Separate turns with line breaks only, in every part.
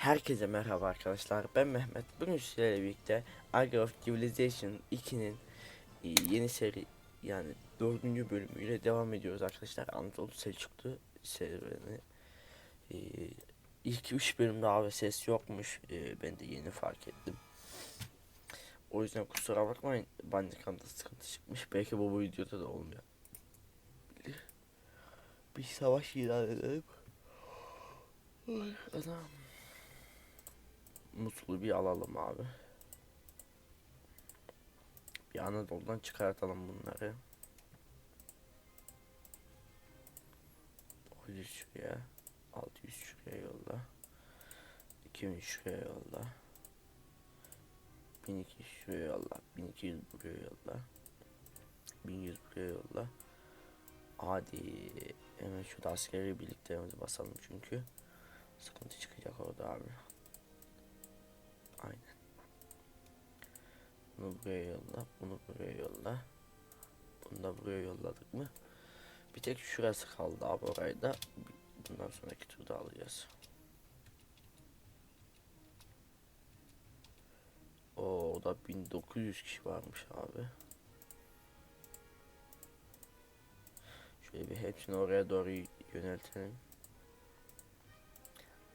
Herkese merhaba arkadaşlar. Ben Mehmet. Bugün sizlerle birlikte Age of Civilization 2'nin e, yeni seri yani dördüncü bölümüyle devam ediyoruz arkadaşlar. Anadolu Selçuklu serüveni. E, ilk 3 bölümde ses yokmuş. E, ben de yeni fark ettim. O yüzden kusura bakmayın. Bandicam'da sıkıntı çıkmış. Belki bu, bu videoda da olmuyor. Bir savaş ilan edelim. Ay, Anam. Musul'u bir alalım abi. Bir Anadolu'dan çıkartalım bunları. 900 şuraya. 600 şuraya yolla. 2000 şuraya yolla. 1200 şuraya yolla. 1200 buraya yolla. 1100 buraya yolla. Hadi hemen şurada askeri birliklerimizi basalım çünkü sıkıntı çıkacak orada abi. Aynen. Bunu buraya yolla, bunu buraya yolla. Bunu da buraya yolladık mı? Bir tek şurası kaldı abi orayı da bundan sonraki turda alacağız. Oo, da 1900 kişi varmış abi. Şöyle bir hepsini oraya doğru yöneltelim.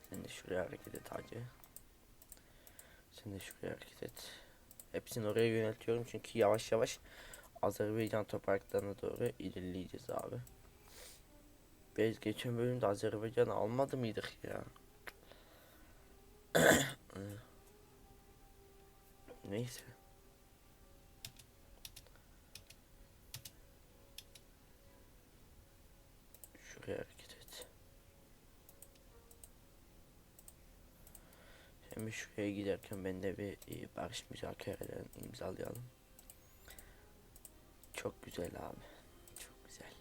Sen de şuraya hareket et hacı. De şuraya hareket et. Hepsini oraya yöneltiyorum çünkü yavaş yavaş Azerbaycan topraklarına doğru ilerleyeceğiz abi. Biz geçen bölümde Azerbaycan almadı mıydık ya? Neyse. Şuraya hareket et. Şimdi şuraya giderken ben de bir e, barış müzakerelerini imzalayalım. Çok güzel abi. Çok güzel.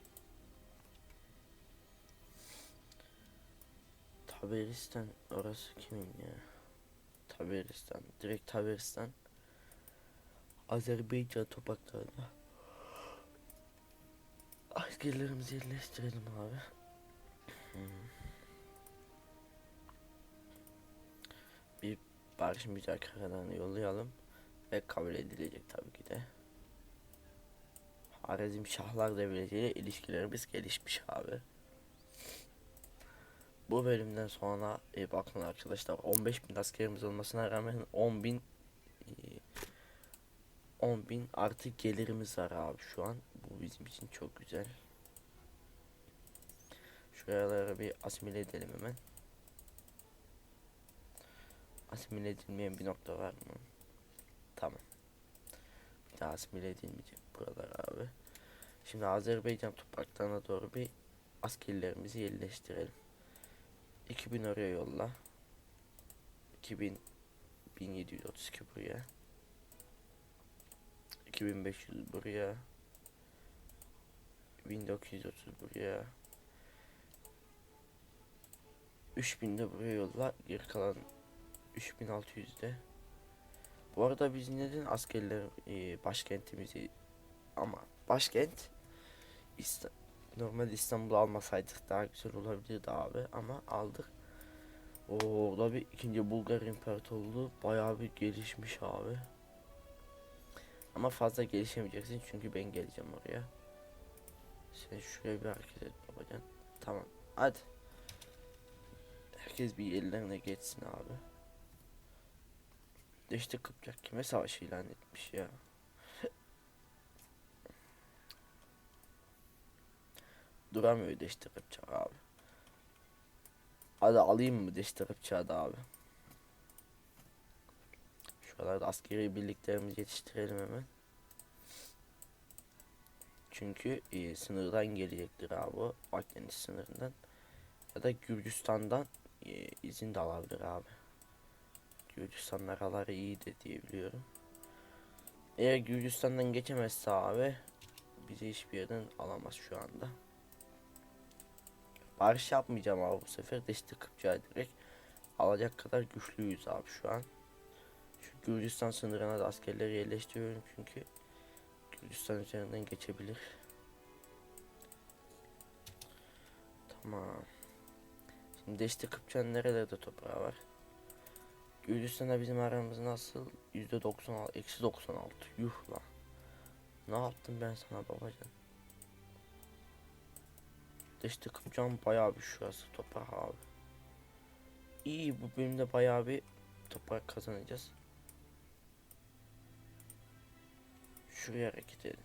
Taberistan orası kimin ya? Taberistan. Direkt Taberistan. Azerbaycan topraklarında. Askerlerimizi yerleştirelim abi. Hmm. Bir barış müzakerelerini yollayalım. Ve kabul edilecek tabii ki de. Harizm Şahlar Devleti ile ilişkilerimiz gelişmiş abi. Bu bölümden sonra e, bakın arkadaşlar 15 bin askerimiz olmasına rağmen 10 bin e, 10 bin artı gelirimiz var abi şu an. Bu bizim için çok güzel. Şuralara bir asimile edelim hemen. Asimile edilmeyen bir nokta var mı? Tamam. Bir daha asimile edilmeyecek buralar abi. Şimdi Azerbaycan topraklarına doğru bir askerlerimizi yerleştirelim. 2000 oraya yolla. 2000 1732 buraya. 2500 buraya. 1930 buraya. 3000 de buraya yolla. Geri kalan 3600 de. Bu arada biz neden askerler e, başkentimizi ama başkent İsta normal İstanbul'u almasaydık daha güzel olabilirdi abi ama aldık. O da bir ikinci Bulgar İmparatorluğu bayağı bir gelişmiş abi. Ama fazla gelişemeyeceksin çünkü ben geleceğim oraya. Sen şuraya bir hareket et babacan. Tamam. Hadi. Herkes bir ellerine geçsin abi. İşte Kıpçak kime savaş ilan etmiş ya. Duramıyor Deşte Kıpçak abi. Hadi alayım mı Deşte Kıpçak'ı da abi. Şuralarda askeri birliklerimizi yetiştirelim hemen. Çünkü e, sınırdan gelecektir abi. Akdeniz sınırından. Ya da Gürcistan'dan e, izin de alabilir abi. Gürcistan araları iyi de diye biliyorum. Eğer Gürcistan'dan geçemezse abi bizi hiçbir yerden alamaz şu anda. Barış yapmayacağım abi bu sefer de işte Kıpçak'ı direkt alacak kadar güçlüyüz abi şu an. Şu Gürcistan sınırına da askerleri yerleştiriyorum çünkü Gürcistan üzerinden geçebilir. Tamam. Şimdi işte Kıpçak'ın nerelerde toprağı var? Gürcistan'da bizim aramız nasıl? Yüzde 96, eksi 96. Yuh lan. Ne yaptım ben sana babacan? İşte Kıpçam bayağı bir şurası toprak abi. İyi bu bölümde bayağı bir toprak kazanacağız. Şuraya hareket edin.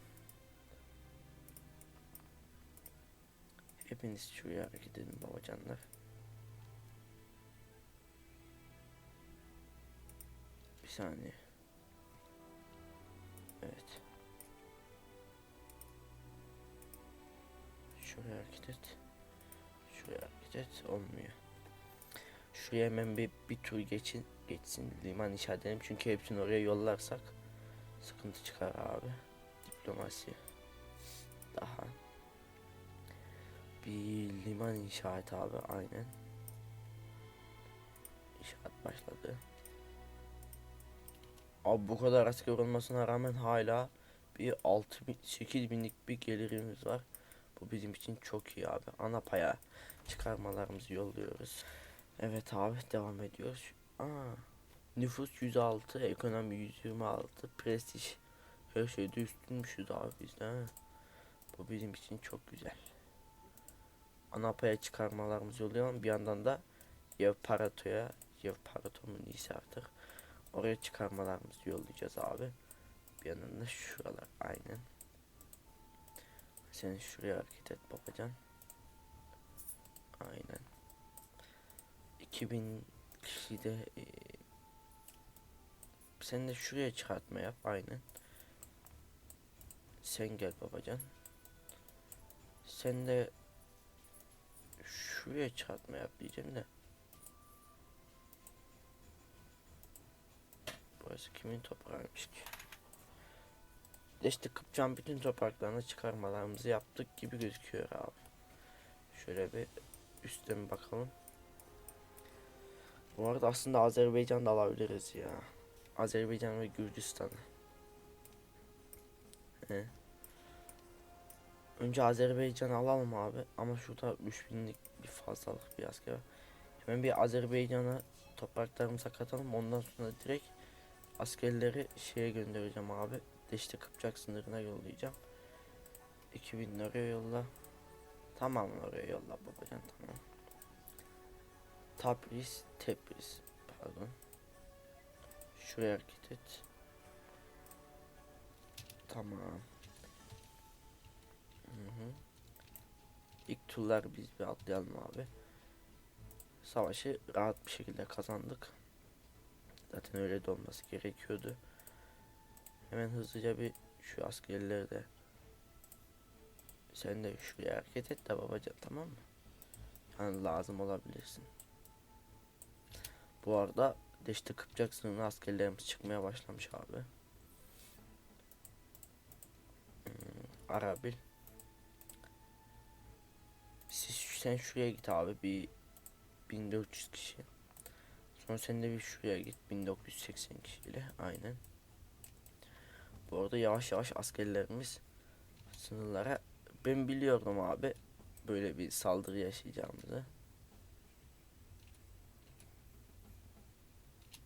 Hepiniz şuraya hareket edin babacanlar. Bir saniye. Evet. Şuraya hareket et. Şuraya hareket et. Olmuyor. Şuraya hemen bir, bir tur geçin. Geçsin. Liman inşa edelim. Çünkü hepsini oraya yollarsak sıkıntı çıkar abi. Diplomasi. Daha. Bir liman inşa et abi. Aynen. İnşaat başladı. Abi bu kadar asker olmasına rağmen hala bir 6 bin, 8 binlik bir gelirimiz var. Bu bizim için çok iyi abi. Ana paya çıkarmalarımızı yolluyoruz. Evet abi devam ediyoruz. Aa, nüfus 106, ekonomi 126, prestij her şeyde üstünmüşüz abi biz de. ha. Bu bizim için çok güzel. Ana paya çıkarmalarımızı yollayalım. Bir yandan da Yevparato'ya, Yevparato mu neyse artık oraya çıkarmalarımızı yollayacağız abi. Bir yandan da şuralar aynen. Sen şuraya hareket et babacan. Aynen. 2000 kişi de e, sen de şuraya çıkartma yap aynen. Sen gel babacan. Sen de şuraya çıkartma yap diyeceğim de. Burası kimin toprağıymış ki? İşte Kıpçak'ın bütün topraklarını çıkarmalarımızı yaptık gibi gözüküyor abi. Şöyle bir üstten bakalım. Bu arada aslında Azerbaycan da alabiliriz ya. Azerbaycan ve Gürcistan'ı. He. Önce Azerbaycan alalım abi ama şurada 3000'lik bir fazlalık bir asker. Hemen bir Azerbaycan'a topraklarımıza katalım ondan sonra direkt askerleri şeye göndereceğim abi. Deşte Kıpçak sınırına yollayacağım. 2000 oraya yolla. Tamam oraya yolla babacan tamam. Tabriz, Tebriz pardon. Şuraya hareket et. Tamam. Hı hı. İlk turlar biz bir atlayalım abi. Savaşı rahat bir şekilde kazandık. Zaten öyle de olması gerekiyordu. Hemen hızlıca bir şu askerleri de sen de şuraya hareket et de babacan tamam mı? Yani lazım olabilirsin. Bu arada Deşte Kıpçak sınırına askerlerimiz çıkmaya başlamış abi. Hmm, Arabil. Siz sen şuraya git abi bir 1400 kişi. Sonra sen de bir şuraya git 1980 kişiyle aynen. Bu arada yavaş yavaş askerlerimiz sınırlara ben biliyordum abi böyle bir saldırı yaşayacağımızı.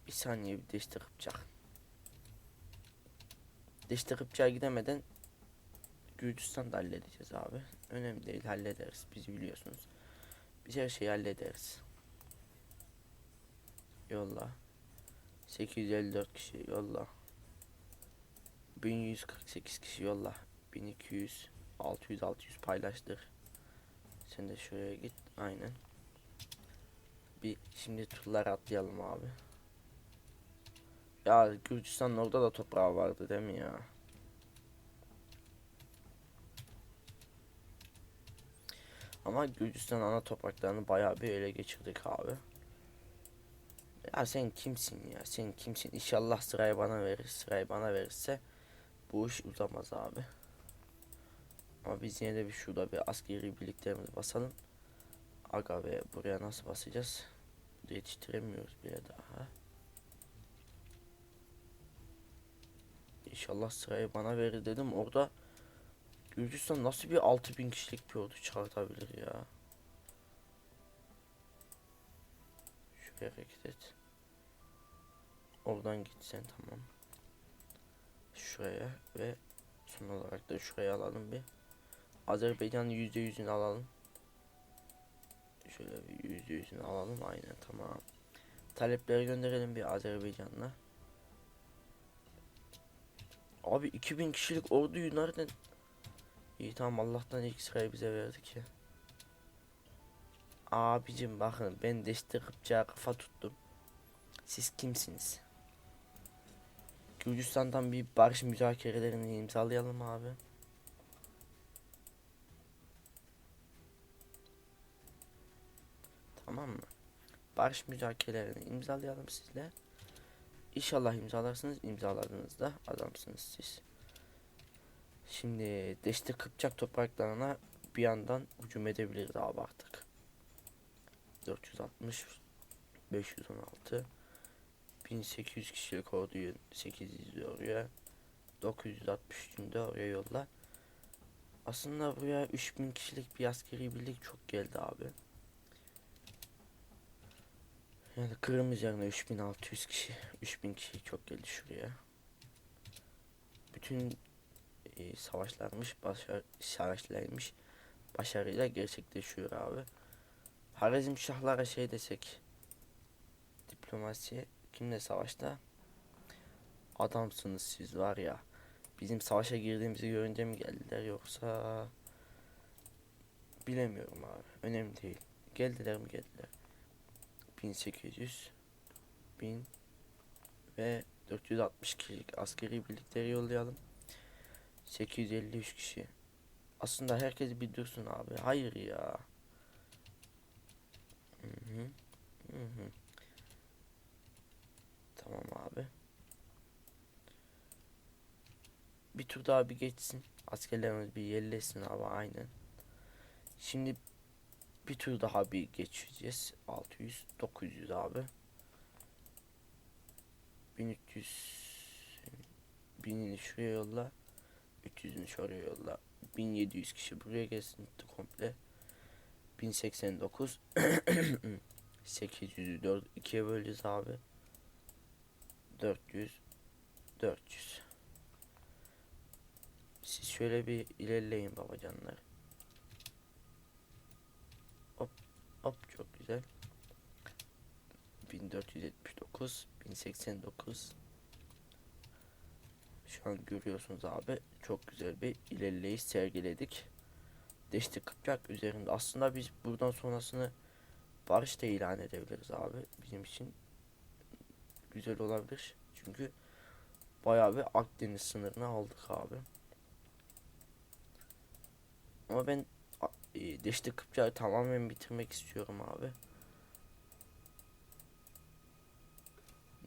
Bir saniye bir deşte Kıpçak. Deşte Kıpçak'a gidemeden Gürcistan'da halledeceğiz abi. Önemli değil hallederiz bizi biliyorsunuz. Biz her şeyi hallederiz. Yolla. 854 kişi yolla. 1148 kişi yolla. 1200 600 600 paylaştır. Sen de şuraya git. Aynen. Bir şimdi turlar atlayalım abi. Ya Gürcistan'ın orada da toprağı vardı değil mi ya? Ama Gürcistan ana topraklarını bayağı bir ele geçirdik abi. Ya sen kimsin ya? Sen kimsin? İnşallah sırayı bana verir. Sırayı bana verirse bu iş uzamaz abi. Ama biz yine de bir şurada bir askeri birliklerimizi basalım. Aga ve buraya nasıl basacağız? Yetiştiremiyoruz bile daha. İnşallah sırayı bana verir dedim. Orada Gürcistan nasıl bir 6000 kişilik bir ordu çıkartabilir ya? Şuraya hareket et. Oradan gitsen tamam. Şuraya ve son olarak da şuraya alalım bir. Azerbaycan'ın yüzde yüzünü alalım. Şöyle bir yüzde yüzünü alalım. Aynen tamam. Talepleri gönderelim bir Azerbaycan'la. Abi 2000 kişilik orduyu nereden? İyi tamam Allah'tan ilk sırayı bize verdi ki. Abicim bakın ben Deşte Kıpçak'a kafa tuttum. Siz kimsiniz? Gürcistan'dan bir barış müzakerelerini imzalayalım abi. Tamam mı? Barış müzakerelerini imzalayalım sizle. İnşallah imzalarsınız. imzaladığınızda adamsınız siz. Şimdi Deşte Kıpçak topraklarına bir yandan hücum edebiliriz abi artık. 460 516 1800 kişilik orduyu 800 oraya 963 de oraya yolla. Aslında buraya 3000 kişilik bir askeri birlik çok geldi abi. Yani Kırım üzerine 3600 kişi, 3000 kişi çok geldi şuraya. Bütün e, savaşlarmış, başar savaşlarmış başarıyla gerçekleşiyor abi. Harizm Şahlara şey desek. Diplomasi kimle savaşta? Adamsınız siz var ya. Bizim savaşa girdiğimizi görünce mi geldiler yoksa? Bilemiyorum abi önemli değil. Geldiler mi geldiler? 1800 1000 ve 460 kişilik askeri birlikleri yollayalım. 853 kişi. Aslında herkes bir dursun abi hayır ya Hı hı. Hı hı. Tamam abi. Bir tur daha bir geçsin. Askerlerimiz bir yerleşsin abi aynen. Şimdi bir tur daha bir geçeceğiz. 600 900 abi. 1300 1000'ini şuraya yolla. 300'ünü şuraya yolla. 1700 kişi buraya gelsin komple. 1089 800'ü 4 2'ye böleceğiz abi. 400 400 Siz şöyle bir ilerleyin babacanlar. Hop hop çok güzel. 1479 1089 Şu an görüyorsunuz abi çok güzel bir ilerleyiş sergiledik. Deşti Kıpçak üzerinde. Aslında biz buradan sonrasını barış da ilan edebiliriz abi. Bizim için güzel olabilir. Çünkü bayağı bir Akdeniz sınırını aldık abi. Ama ben e, Deşti tamamen bitirmek istiyorum abi.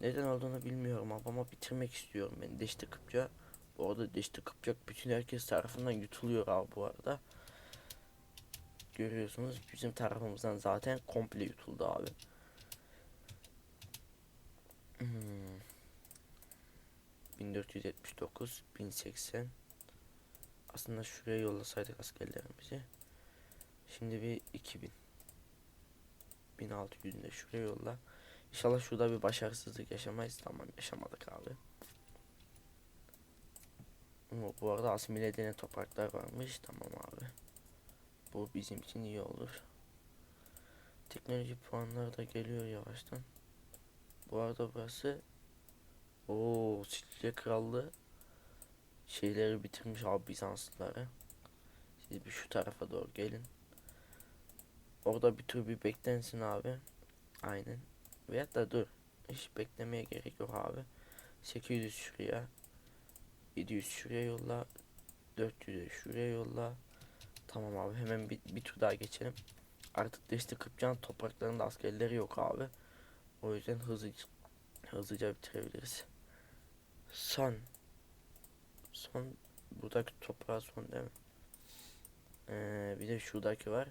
Neden olduğunu bilmiyorum abi ama bitirmek istiyorum ben Deşti Kıpçak. Bu arada Deşti Kıpçak bütün herkes tarafından yutuluyor abi bu arada görüyorsunuz. Bizim tarafımızdan zaten komple yutuldu abi. Hmm. 1479 1080 aslında şuraya yollasaydık askerlerimizi. Şimdi bir 2000 1600 de şuraya yolla. İnşallah şurada bir başarısızlık yaşamayız. Tamam yaşamadık abi. Bu arada asimile edilen topraklar varmış. Tamam abi bu bizim için iyi olur. Teknoloji puanları da geliyor yavaştan. Bu arada burası o Sicilya Krallığı şeyleri bitirmiş abi Bizanslıları. Siz bir şu tarafa doğru gelin. Orada bir tür bir beklensin abi. Aynen. Veyahut da dur. Hiç beklemeye gerek yok abi. 800 şuraya. 700 şuraya yolla. 400 şuraya yolla. Tamam abi hemen bir, bir tur daha geçelim. Artık Deşti Kıpçak'ın topraklarında askerleri yok abi. O yüzden hızlıca, hızlıca bitirebiliriz. Son. Son. Buradaki toprağı son değil mi? Ee, bir de şuradaki var.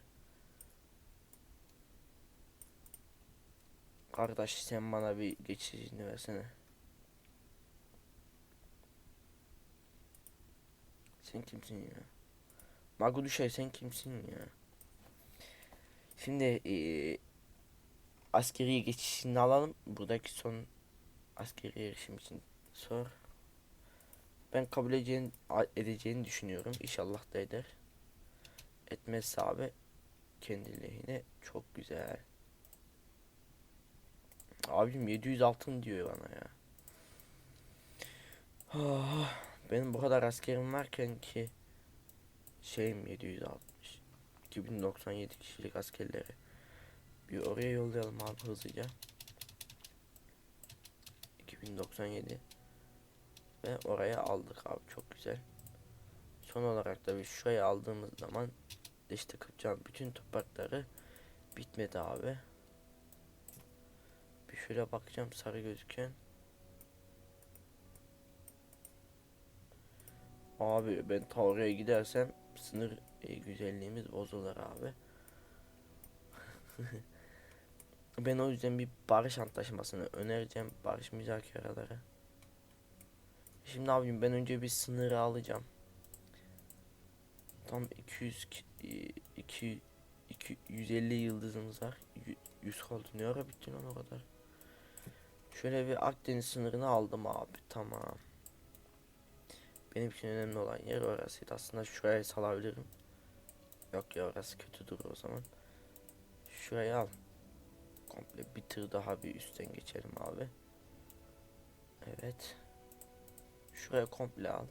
Kardeş sen bana bir geçişini versene. Sen kimsin ya? Maguduşay sen kimsin ya? Şimdi e, askeri geçişini alalım. Buradaki son askeri erişim için sor. Ben kabul edeceğini, edeceğini düşünüyorum. İnşallah da eder. Etmezse abi kendi lehine çok güzel. Abim 700 altın diyor bana ya. Ah, benim bu kadar askerim varken ki şeyim 760. 2097 kişilik askerleri. Bir oraya yollayalım abi hızlıca. 2097 ve oraya aldık abi çok güzel. Son olarak da bir şuraya aldığımız zaman işte Kıpçak'ın bütün toprakları bitmedi abi. Bir şöyle bakacağım sarı gözüken. Abi ben ta oraya gidersem sınır e, güzelliğimiz bozulur abi. ben o yüzden bir barış antlaşmasını önereceğim barış müzakereleri. Şimdi abim ben önce bir sınırı alacağım. Tam 200 ki- e, 2 2 150 yıldızımız var. Yü- 100 kaldı. Ne ara bitti lan o kadar? Şöyle bir Akdeniz sınırını aldım abi. Tamam. Benim için önemli olan yer orasıydı. Aslında şuraya salabilirim. Yok ya orası kötü durur o zaman. Şuraya al. Komple bir tır daha bir üstten geçelim abi. Evet. Şuraya komple al.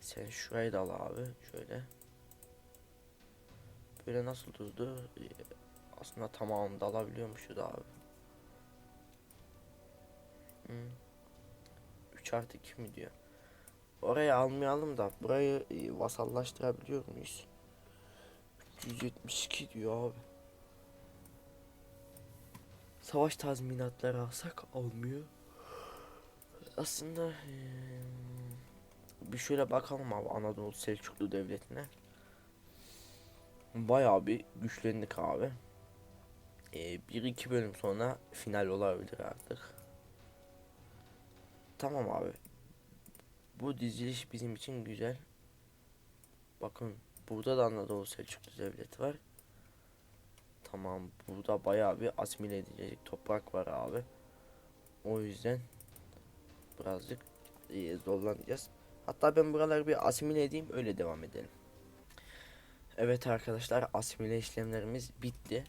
Sen şurayı da al abi. Şöyle. Böyle nasıl durdu? Ee, Aslında tamamını da alabiliyormuşuz abi. Hmm. 3 artı 2 mi diyor? Orayı almayalım da burayı e, vasallaştırabiliyor muyuz? 372 diyor abi. Savaş tazminatları alsak almıyor. Aslında eee, bir şöyle bakalım abi Anadolu Selçuklu Devleti'ne. Bayağı bir güçlendik abi. Eee, bir iki bölüm sonra final olabilir artık. Tamam abi. Bu diziliş bizim için güzel. Bakın burada da Anadolu Selçuklu Devleti var. Tamam burada bayağı bir asimile edilecek toprak var abi. O yüzden birazcık e, zorlanacağız. Hatta ben buraları bir asimile edeyim öyle devam edelim. Evet arkadaşlar asimile işlemlerimiz bitti.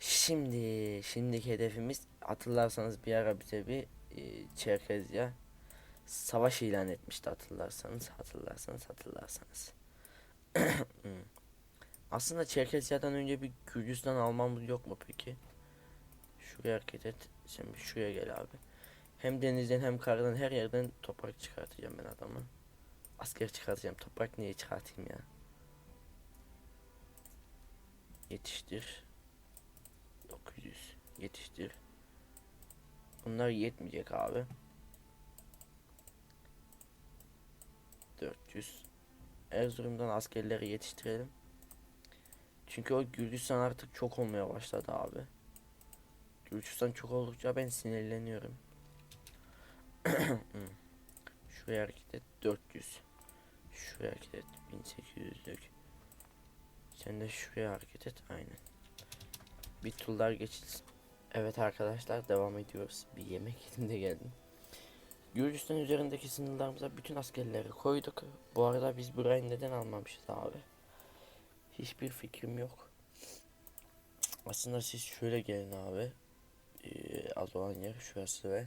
Şimdi şimdiki hedefimiz hatırlarsanız bir ara bize bir e, Çerkezya savaş ilan etmişti hatırlarsanız hatırlarsanız hatırlarsanız. Hmm. Aslında Çerkezya'dan önce bir Gürcistan almamız yok mu peki? Şuraya hareket et. Bir şuraya gel abi. Hem denizden hem karadan her yerden toprak çıkartacağım ben adamı. Asker çıkartacağım. Toprak niye çıkartayım ya? Yetiştir. 900. Yetiştir. Bunlar yetmeyecek abi. 400. Erzurum'dan askerleri yetiştirelim. Çünkü o Gürcistan artık çok olmaya başladı abi. Gürcistan çok oldukça ben sinirleniyorum. Hmm. Şuraya hareket et 400. Şuraya hareket et 1800'lük. Sen de şuraya hareket et aynen. Bir turlar geçilsin. Evet arkadaşlar devam ediyoruz. Bir yemek yedim de geldim. Gürcistan üzerindeki sınırlarımıza bütün askerleri koyduk. Bu arada biz burayı neden almamışız abi? Hiçbir fikrim yok. Aslında siz şöyle gelin abi. Ee, az olan yer şurası ve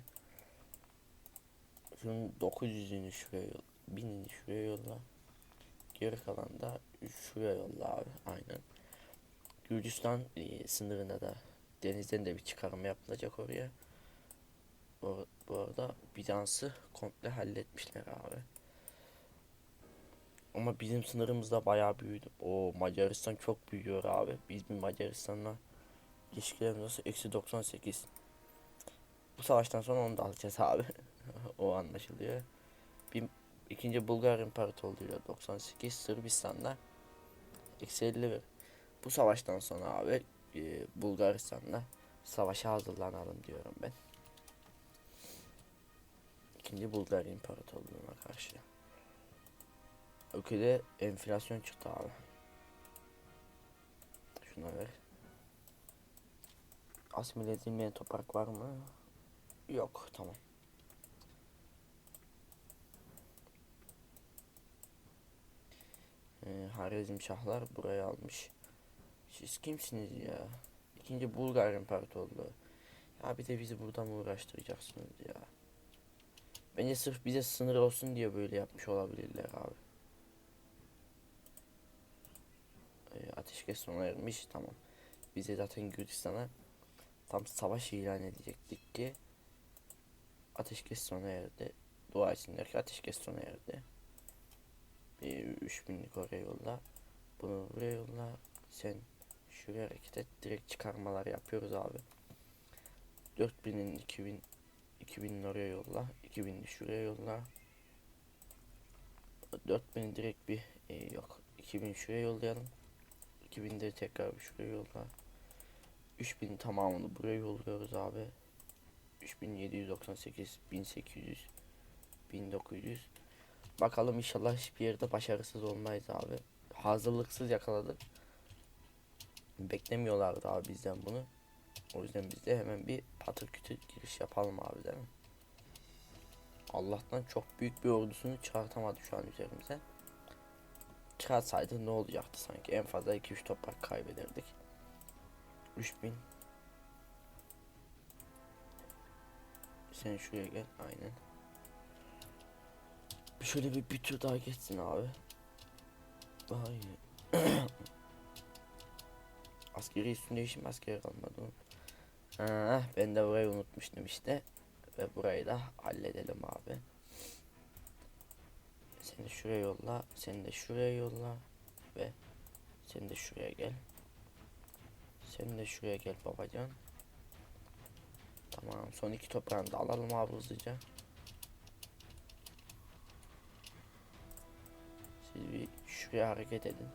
şunun 900'ünü şuraya yolla. 1000'ini şuraya yolla. Geri kalan da şuraya yolla abi. Aynen. Gürcistan e, sınırına da denizden de bir çıkarım yapılacak oraya. Bu, arada Bizans'ı komple halletmişler abi. Ama bizim sınırımız da bayağı büyüdü. O Macaristan çok büyüyor abi. Biz bir Macaristan'la ilişkilerimiz nasıl? Eksi 98. Bu savaştan sonra onu da alacağız abi. o anlaşılıyor. Bir, ikinci Bulgar İmparatorluğu'yla 98 Sırbistan'da eksi 51. Bu savaştan sonra abi e, Bulgaristan'la savaşa hazırlanalım diyorum ben. İkinci Bulgar İmparatorluğu'na karşı. Ülkede enflasyon çıktı abi. Şuna ver. Asimile edilmeyen toprak var mı? Yok tamam. Ee, Harizm Şahlar burayı almış. Siz kimsiniz ya? İkinci Bulgar İmparatorluğu. Ya bir de bizi buradan uğraştıracaksınız ya? Bence sırf bize sınır olsun diye böyle yapmış olabilirler abi. Ee, ateşkes sona ermiş tamam. Bize zaten Gürcistan'a tam savaş ilan edecektik ki ateşkes sona erdi. Dua etsinler ki ateşkes sona erdi. Bir 3000'lik oraya yolla. Bunu buraya yolla. Sen şuraya hareket et. Direkt çıkarmalar yapıyoruz abi. 4000'in 2000 2000'in oraya yolla. 2000'i şuraya yolla. 4000'i direkt bir e, yok. 2000 şuraya yollayalım. 2000 de tekrar bir şuraya yolla. 3000 tamamını buraya yolluyoruz abi. 3798 1800 1900 Bakalım inşallah hiçbir yerde başarısız olmayız abi. Hazırlıksız yakaladık. Beklemiyorlardı abi bizden bunu. O yüzden biz de hemen bir patır kütür giriş yapalım abi değil mi? Allah'tan çok büyük bir ordusunu çıkartamadı şu an üzerimize. Çıkarsaydı ne olacaktı sanki? En fazla 2-3 toprak kaybederdik. 3000 Sen şuraya gel aynen. Bir Şöyle bir, bir tur daha geçsin abi. Vay. Askeri üstünde işim askeri kalmadı. Ha, ben de burayı unutmuştum işte. Ve burayı da halledelim abi. Seni şuraya yolla. Seni de şuraya yolla. Ve sen de şuraya gel. Sen de şuraya gel babacan. Tamam son iki toprağını da alalım abi hızlıca. Siz bir şuraya hareket edin.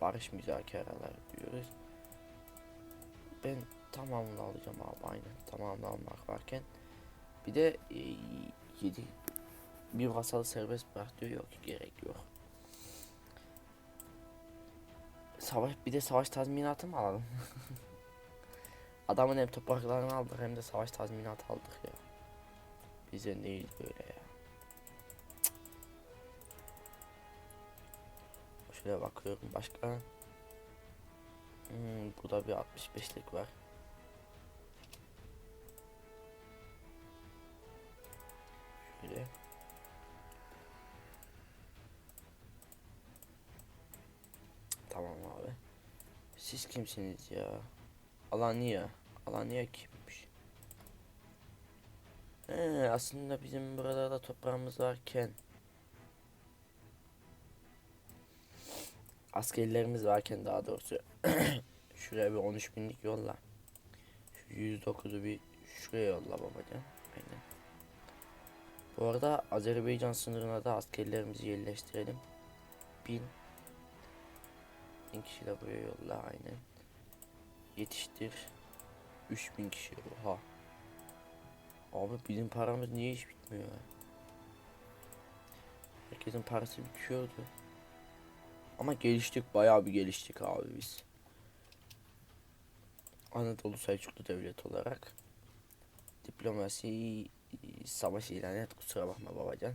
Barış müzakereler diyoruz. Ben tamamını alacağım abi aynen. Tamamını almak varken. Bir de e, 7 bir vasalı serbest bırak diyor yok gerek yok. Savaş bir de savaş tazminatı mı alalım? Adamın hem topraklarını aldık hem de savaş tazminatı aldık ya. Bize değil böyle ya. Şöyle bakıyorum başka. Hmm, burada bir 65'lik var. Şöyle. Tamam abi. Siz kimsiniz ya? Alanya. Alanya kimmiş? He, aslında bizim burada da toprağımız varken askerlerimiz varken daha doğrusu şuraya bir 13 binlik yolla. Şu 109'u bir şuraya yolla babacan. Aynen. Bu arada Azerbaycan sınırına da askerlerimizi yerleştirelim. 1000 1000 kişi de buraya yolla aynen. Yetiştir. 3000 kişi oha. Abi bizim paramız niye hiç bitmiyor? Herkesin parası bitiyordu. Ama geliştik bayağı bir geliştik abi biz. Anadolu Selçuklu devlet olarak diplomasi savaş ilan et kusura bakma babacan.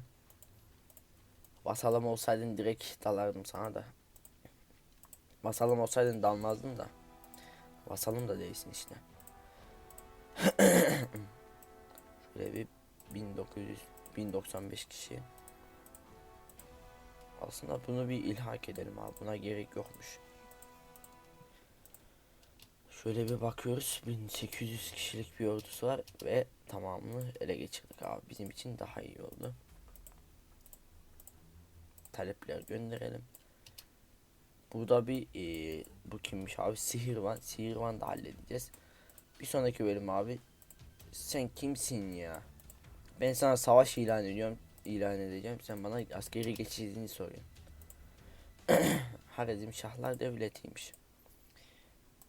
Vasalım olsaydın direkt dalardım sana da. Vasalım olsaydın dalmazdım da. Vasalım da değilsin işte. Şöyle bir 1900 1095 kişi. Aslında bunu bir ilhak edelim abi. Buna gerek yokmuş. Şöyle bir bakıyoruz. 1800 kişilik bir ordusu var ve tamamını ele geçirdik abi. Bizim için daha iyi oldu. Talepler gönderelim. Burada bir e, bu kimmiş abi? Sihirvan. Sihirvan da halledeceğiz. Bir sonraki bölüm abi. Sen kimsin ya? Ben sana savaş ilan ediyorum. İlan edeceğim. Sen bana askeri geçişini soruyorsun. Harizm Şahlar Devleti'ymiş.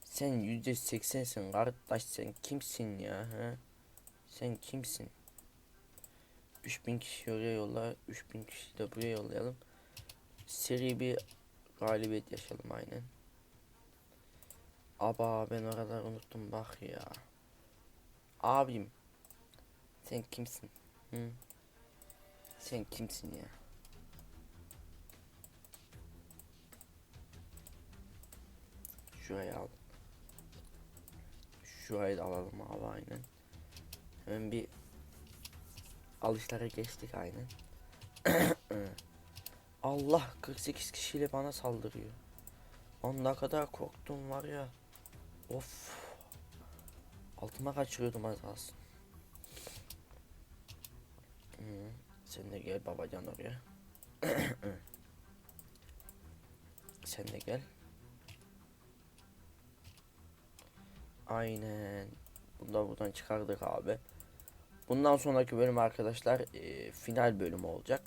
Sen yüzde seksensin kardeş sen kimsin ya ha? Sen kimsin? 3000 kişi oraya yolla, 3000 kişi de buraya yollayalım. Seri bir galibiyet yaşayalım aynen. Aba ben oralar unuttum bak ya. Abim. Sen kimsin? Hı? Sen kimsin ya? Şuraya al. Şurayı da alalım abi aynen. Hemen bir alışlara geçtik aynen. Allah 48 kişiyle bana saldırıyor. Ne kadar korktum var ya. Of. Altıma kaçırıyordum az kalsın. Hı, Sen de gel babacan oraya. Sen de gel. Aynen. Bunu da buradan çıkardık abi. Bundan sonraki bölüm arkadaşlar e, final bölümü olacak.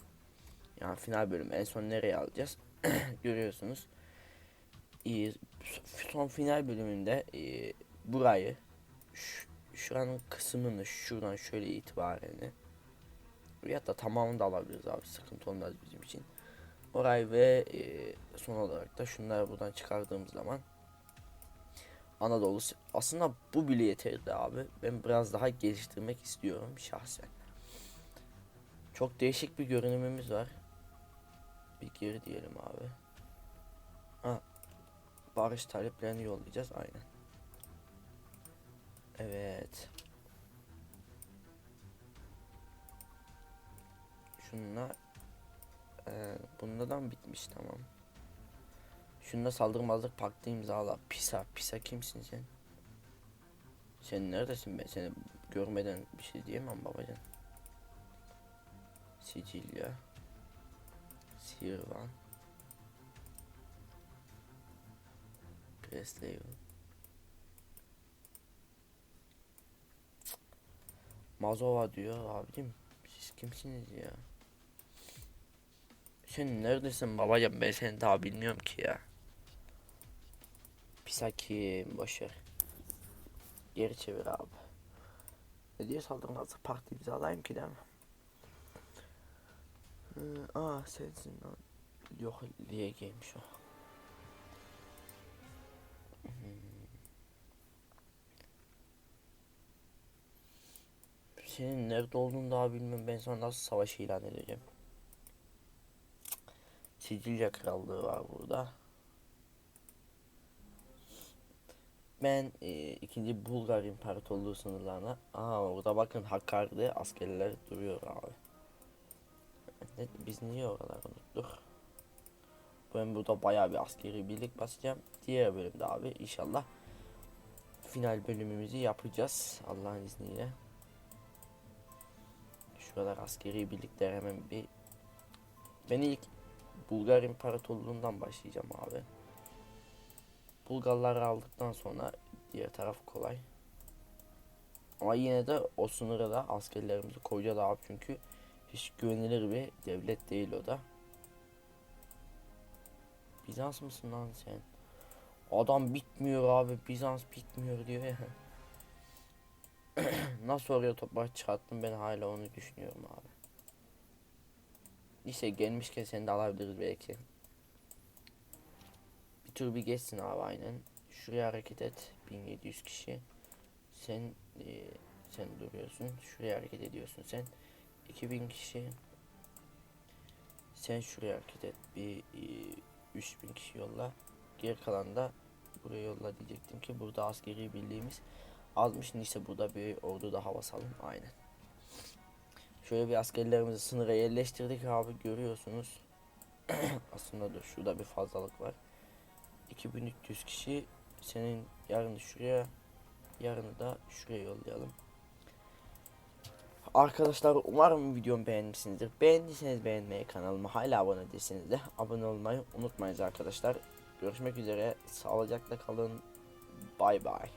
Yani final bölüm en son nereye alacağız? Görüyorsunuz. E, son final bölümünde e, burayı şu, şuranın kısmını şuradan şöyle itibaren ya da tamamını da alabiliriz abi sıkıntı olmaz bizim için. Orayı ve e, son olarak da şunları buradan çıkardığımız zaman Anadolu aslında bu bile yeterli abi. Ben biraz daha geliştirmek istiyorum şahsen. Çok değişik bir görünümümüz var. Bir geri diyelim abi. Ha. Barış taleplerini yollayacağız aynen. Evet. Şunlar ee, bundan bitmiş tamam. Şunda saldırmazlık paktı imzala. Pisa, Pisa kimsin sen? Sen neredesin ben seni görmeden bir şey diyemem babacan. Sicilya. Sirvan. Presley. Mazova diyor abicim. Siz kimsiniz ya? Sen neredesin babacım ben seni daha bilmiyorum ki ya. Pisaki boşver. Geri çevir abi. Ne diye saldırmazsa parti imzalayayım ki değil mi? Hı, aa sensin lan. Yok LG'ymiş o. Hmm. Senin nerede olduğunu daha bilmiyorum. Ben sana nasıl savaş ilan edeceğim. Sicilya Krallığı var burada. Ben e, ikinci Bulgar İmparatorluğu sınırlarına. Aa orada bakın Hakkari'de askerler duruyor abi. Ne, biz niye oraları unuttuk? Ben burada bayağı bir askeri birlik basacağım. Diğer bölümde abi inşallah final bölümümüzü yapacağız Allah'ın izniyle. Şu kadar askeri birlikler hemen bir ben ilk Bulgar İmparatorluğundan başlayacağım abi. Bulgarları aldıktan sonra diğer taraf kolay. Ama yine de o sınıra da askerlerimizi koyacağız abi çünkü hiç güvenilir bir devlet değil o da. Bizans mısın lan sen? Adam bitmiyor abi Bizans bitmiyor diyor ya. Nasıl oraya toprak çıkarttım ben hala onu düşünüyorum abi. İşte gelmişken seni de alabiliriz belki. Bir tur bir geçsin abi aynen. Şuraya hareket et. 1700 kişi. Sen e, sen duruyorsun. Şuraya hareket ediyorsun sen. 2000 kişi. Sen şuraya hareket et. Bir e, 3000 kişi yolla. Geri kalan da buraya yolla diyecektim ki burada askeri birliğimiz azmış. Neyse burada bir ordu daha basalım. Aynen. Şöyle bir askerlerimizi sınıra yerleştirdik abi görüyorsunuz. Aslında dur şurada bir fazlalık var. 2300 kişi senin yarını şuraya yarını da şuraya yollayalım. Arkadaşlar umarım videomu beğenmişsinizdir. Beğendiyseniz beğenmeyi kanalıma hala abone değilseniz de abone olmayı unutmayın arkadaşlar. Görüşmek üzere. Sağlıcakla kalın. Bay bay.